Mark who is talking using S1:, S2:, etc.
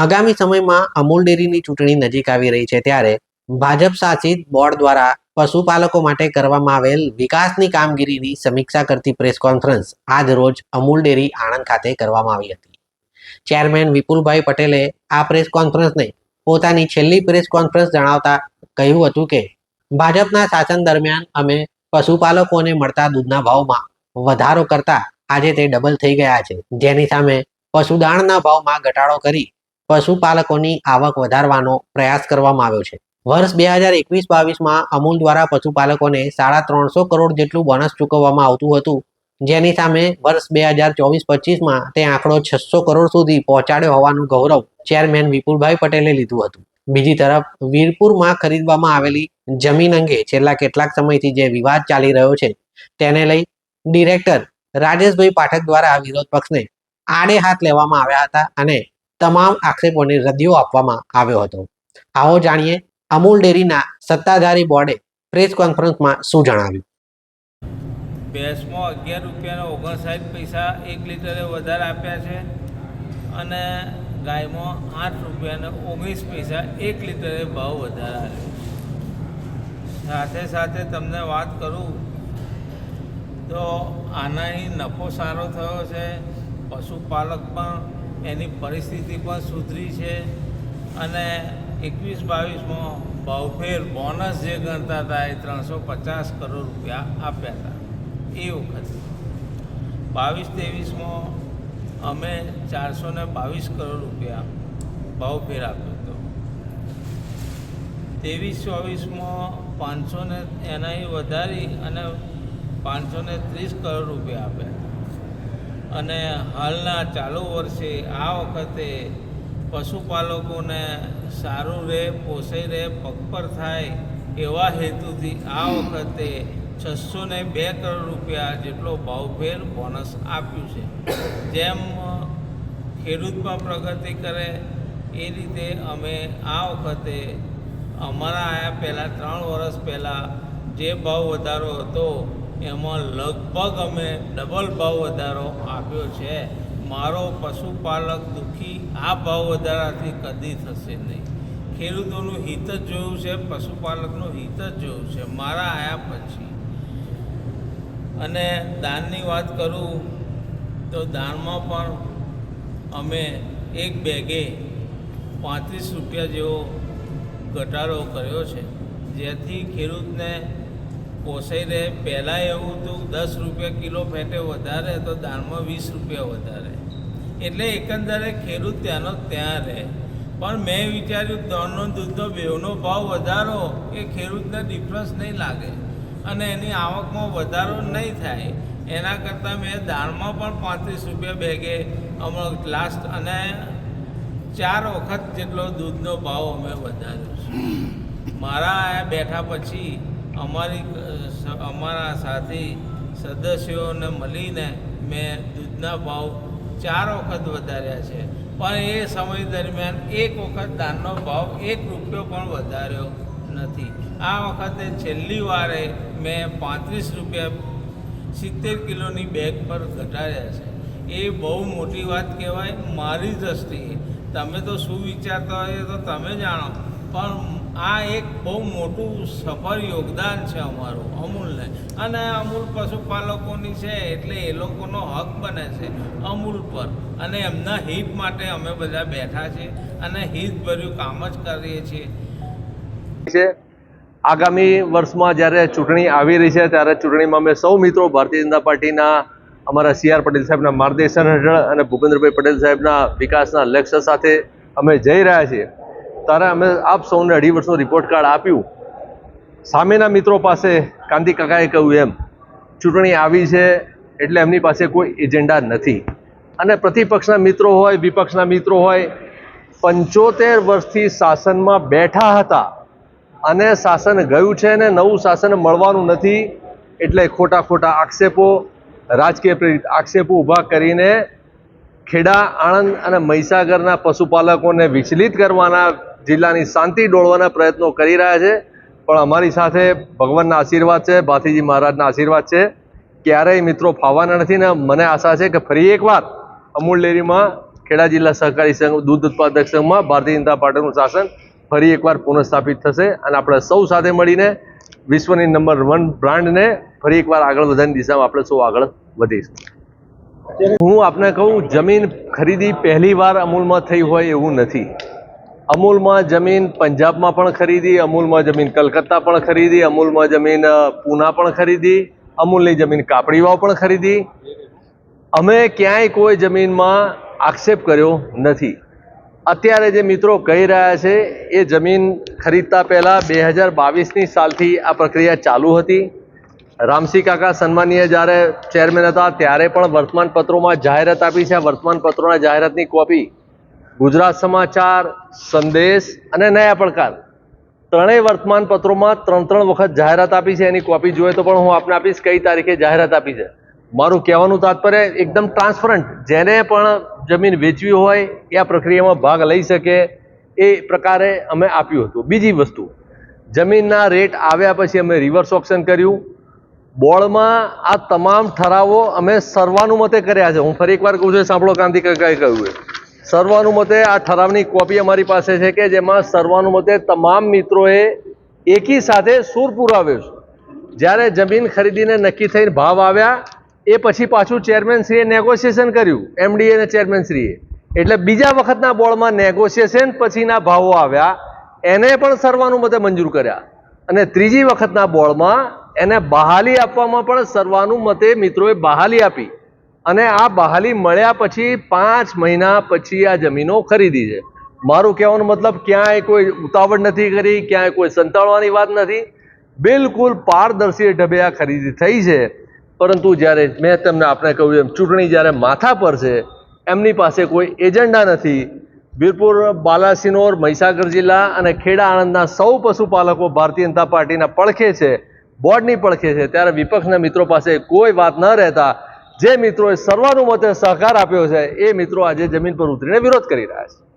S1: આગામી સમયમાં અમૂલ ડેરીની ચૂંટણી નજીક આવી રહી છે ત્યારે ભાજપ શાસિત બોર્ડ દ્વારા પશુપાલકો માટે કરવામાં આવેલ વિકાસની કામગીરીની સમીક્ષા કરતી પ્રેસ કોન્ફરન્સ આજ રોજ અમૂલ ડેરી આણંદ ખાતે કરવામાં આવી હતી. ચેરમેન વિપુલભાઈ પટેલે આ પ્રેસ કોન્ફરન્સને પોતાની છેલ્લી પ્રેસ કોન્ફરન્સ જણાવતા કહ્યું હતું કે, ભાજપના શાસન દરમિયાન અમે પશુપાલકોને મળતા દૂધના ભાવમાં વધારો કરતા આજે તે ડબલ થઈ ગયા છે. જેની સામે પશુદાણના ભાવમાં ઘટાડો કરી પશુપાલકોની આવક વધારવાનો પ્રયાસ કરવામાં આવ્યો છે. વર્ષ બે હજાર એકવીસ બાવીસમાં અમૂલ દ્વારા પશુપાલકોને સાડા ત્રણસો કરોડ જેટલું બોનસ ચૂકવવામાં આવતું હતું, જેની સામે વર્ષ બે હજાર ચોવીસ પચીસમાં તે આંકડો છસો કરોડ સુધી પહોંચાડ્યો હોવાનું ગૌરવ ચેરમેન વિપુલભાઈ પટેલે લીધું હતું. બીજી તરફ, વીરપુરમાં ખરીદવામાં આવેલી જમીન અંગે છેલ્લા કેટલાક સમયથી જે વિવાદ ચાલી રહ્યો છે, તેને લઈ ડિરેક્ટર રાજેશભાઈ પાઠક દ્વારા વિરોધ પક્ષને આડે હાથ લેવામાં આવ્યા હતા અને તમામ આક્ષેપોને રદિયો આપવામાં આવ્યો હતો. આવો જાણીએ અમૂલ ડેરીના સત્તાધારી બોર્ડે પ્રેસ કોન્ફરન્સમાં શું જણાવ્યું?
S2: ભેંસમાં અગિયાર રૂપિયાનો ઓગણસાઠ પૈસા એક લીટરે વધારે આપ્યા છે અને ગાયમાં આઠ રૂપિયાને ઓગણીસ પૈસા એક લીટરે ભાવ વધારે આપ્યો સાથે સાથે તમને વાત કરું તો આનાથી નફો સારો થયો છે, પશુપાલક પણ એની પરિસ્થિતિ પણ સુધરી છે અને એકવીસ બાવીસમાં ભાવફેર બોનસ જે ગણતા હતા એ ત્રણસો પચાસ કરોડ રૂપિયા આપ્યા હતા. એ વખતે બાવીસ ત્રેવીસમાં અમે ચારસો ને બાવીસ કરોડ રૂપિયા ભાવફેર આપ્યો હતો. ત્રેવીસ ચોવીસમાં પાંચસો ને એનાથી વધારી અને પાંચસો ત્રીસ કરોડ રૂપિયા આપ્યા અને હાલના ચાલુ વર્ષે આ વખતે પશુપાલકોને સારું રહે પોસાઈ રહે પગપર થાય એવા હેતુથી આ વખતે છસો ને બે કરોડ રૂપિયા જેટલો ભાવભેર બોનસ આપ્યું છે. જેમ ખેડૂતમાં પ્રગતિ કરે, એ રીતે અમે આ વખતે અમારા આયા પહેલાં ત્રણ વર્ષ પહેલાં જે ભાવ વધારો હતો એમાં લગભગ અમે ડબલ ભાવ વધારો આપ્યો છે. મારો પશુપાલક દુઃખી, આ ભાવ વધારાથી કદી થશે નહીં. ખેડૂતોનું હિત જ જોયું છે, પશુપાલકનું હિત જ જોયું છે. મારા આયા પછી. અને દાનની વાત કરું તો દાનમાં પણ અમે એક બેગે પાંત્રીસ રૂપિયા જેવો ઘટાડો કર્યો છે. જેથી ખેડૂતને પોસાઈ રહે પહેલાં એવું હતું, દસ રૂપિયા કિલો ફેટે વધારે તો દાળમાં વીસ રૂપિયા વધારે. એટલે એકંદરે ખેડૂત ત્યાંનો ત્યાં રહે. પણ મેં વિચાર્યું દોણનો દૂધનો બેવનો ભાવ વધારો એ ખેડૂતને ડિફરન્સ નહીં લાગે અને એની આવકમાં વધારો નહીં થાય. એના કરતાં મેં દાળમાં પણ પાંત્રીસ રૂપિયા બેગે હમણાં લાસ્ટ અને ચાર વખત જેટલો દૂધનો ભાવ અમે વધાર્યો છે. મારા બેઠા પછી અમારી અમારા સાથી સદસ્યોને મળીને મેં દૂધના ભાવ ચાર વખત વધાર્યા છે. પણ એ સમય દરમિયાન એક વખત દાનનો ભાવ એક રૂપિયો પણ વધાર્યો નથી. આ વખતે છેલ્લી વારે મેં પાંત્રીસ રૂપિયા સિત્તેર કિલોની બેગ પર ઘટાડ્યા છે. એ બહુ મોટી વાત કહેવાય, મારી દ્રષ્ટિએ. તમે તો શું વિચારતા હોય તો તમે જાણો. પણ આ એક બહુ મોટું સફળ યોગદાન છે અમારું, અમૂલને. અને અમૂલ પશુપાલકોની છે, એટલે એ લોકોનો હક બને છે અમૂલ પર. અને એમના હિત માટે અમે બધા બેઠા છીએ અને હિતભર્યું કામ જ કરીએ છીએ.
S3: આગામી વર્ષમાં જ્યારે ચૂંટણી આવી રહી છે, ત્યારે ચૂંટણીમાં અમે સૌ મિત્રો ભારતીય જનતા પાર્ટીના અમારા સી આર પટેલ સાહેબના માર્ગદર્શન હેઠળ અને ભૂપેન્દ્રભાઈ પટેલ સાહેબના વિકાસના લક્ષ્ય સાથે અમે જઈ રહ્યા છીએ. ત્યારે અમે આપ સૌને અઢી વર્ષનું રિપોર્ટ કાર્ડ આપ્યું. સામેના મિત્રો પાસે કાંતિ કાકાએ કહ્યું એમ, ચૂંટણી આવી છે એટલે એમની પાસે કોઈ એજન્ડા નથી. અને પ્રતિપક્ષના મિત્રો હોય, વિપક્ષના મિત્રો હોય, પંચોતેર વર્ષથી શાસનમાં બેઠા હતા અને શાસન ગયું છે ને નવું શાસન મળવાનું નથી એટલે ખોટા ખોટા આક્ષેપો, રાજકીય પ્રેરિત આક્ષેપો ઊભા કરીને ખેડા, આણંદ અને મહીસાગરના પશુપાલકોને વિચલિત કરવાના જિલ્લાની શાંતિ ડોળવાના પ્રયત્નો કરી રહ્યા છે. પણ અમારી સાથે ભગવાનના આશીર્વાદ છે, ભાથીજી મહારાજના આશીર્વાદ છે. ક્યારેય મિત્રો ફાવવાના નથી ને મને આશા છે કે ફરી એકવાર અમૂલ ડેરીમાં ખેડા જિલ્લા સહકારી સંઘ, દૂધ ઉત્પાદક સંઘમાં ભારતીય જનતા પાર્ટીનું શાસન ફરી એકવાર પુનઃસ્થાપિત થશે અને આપણે સૌ સાથે મળીને વિશ્વની નંબર વન બ્રાન્ડને ફરી એકવાર આગળ વધવાની દિશામાં આપણે સૌ આગળ વધીશું. હું આપને કહું, જમીન ખરીદી પહેલી વાર અમૂલમાં થઈ હોય એવું નથી. અમૂલમાં જમીન પંજાબમાં પણ ખરીદી, અમૂલમાં જમીન કલકત્તા પણ ખરીદી, અમૂલમાં જમીન પૂના પણ ખરીદી, અમૂલની જમીન કાપડીવાવ પણ ખરીદી. અમે ક્યાંય કોઈ જમીનમાં આક્ષેપ કર્યો નથી. અત્યારે જે મિત્રો કહી રહ્યા છે, એ જમીન ખરીદતા પહેલાં બે હજાર બાવીસની સાલથી આ પ્રક્રિયા ચાલુ હતી. રામસિંહ કાકા સન્માનીય જ્યારે ચેરમેન હતા, ત્યારે પણ વર્તમાનપત્રોમાં જાહેરાત આપી છે. આ વર્તમાનપત્રોના જાહેરાતની કોપી ગુજરાત સમાચાર, સંદેશ અને નયા પડકાર. ત્રણેય વર્તમાન પત્રોમાં ત્રણ ત્રણ વખત જાહેરાત આપી છે, એની કોપી જોઈએ તો પણ હું આપને આપીશ કઈ તારીખે જાહેરાત આપી છે. મારું કહેવાનું તાત્પર્ય, એકદમ ટ્રાન્સપરન્ટ જેને પણ જમીન વેચવી હોય, એ આ પ્રક્રિયામાં ભાગ લઈ શકે, એ પ્રકારે અમે આપ્યું હતું. બીજી વસ્તુ, જમીનના રેટ આવ્યા પછી અમે રિવર્સ ઓપ્શન કર્યું. બોર્ડમાં આ તમામ ઠરાવો અમે સર્વાનુમતે કર્યા છે. હું ફરી એકવાર કહું છું સાંભળો કાકાએ કહ્યું સર્વાનુમતે આ ઠરાવની કોપી અમારી પાસે છે કે જેમાં સર્વાનુમતે તમામ મિત્રોએ એકી સાથે સૂર પુરાવ્યો છે. જ્યારે જમીન ખરીદીને નક્કી થઈને ભાવ આવ્યા, એ પછી પાછું ચેરમેનશ્રીએ નેગોશિએશન કર્યું, એમડીએ અને ચેરમેનશ્રીએ. એટલે બીજા વખતના બોર્ડમાં નેગોશિએશન પછીના ભાવો આવ્યા, એને પણ સર્વાનુમતે મંજૂર કર્યા. અને ત્રીજી વખતના બોર્ડમાં એને બહાલી આપવામાં પણ સર્વાનુમતે મિત્રોએ બહાલી આપી. અને આ બહાલી મળ્યા પછી પાંચ મહિના પછી આ જમીનો ખરીદી છે. મારું કહેવાનો મતલબ, ક્યાંય કોઈ ઉતાવળ નથી કરી, ક્યાંય કોઈ સંતાડવાની વાત નથી. બિલકુલ પારદર્શી ઢબે આ ખરીદી થઈ છે. પરંતુ જ્યારે મેં તમને આપણે કહ્યું એમ, ચૂંટણી જ્યારે માથા પર છે, એમની પાસે કોઈ એજન્ડા નથી. વીરપુર, બાલાસિનોર, મહીસાગર જિલ્લા અને ખેડા આણંદના સૌ પશુપાલકો ભારતીય જનતા પાર્ટીના પડખે છે, બોર્ડની પડખે છે. ત્યારે વિપક્ષના મિત્રો પાસે કોઈ વાત ન રહેતા જે મિત્રોએ સર્વાનુમતે સહકાર આપ્યો છે, એ મિત્રો આજે જમીન પર ઉતરીને વિરોધ કરી રહ્યા છે.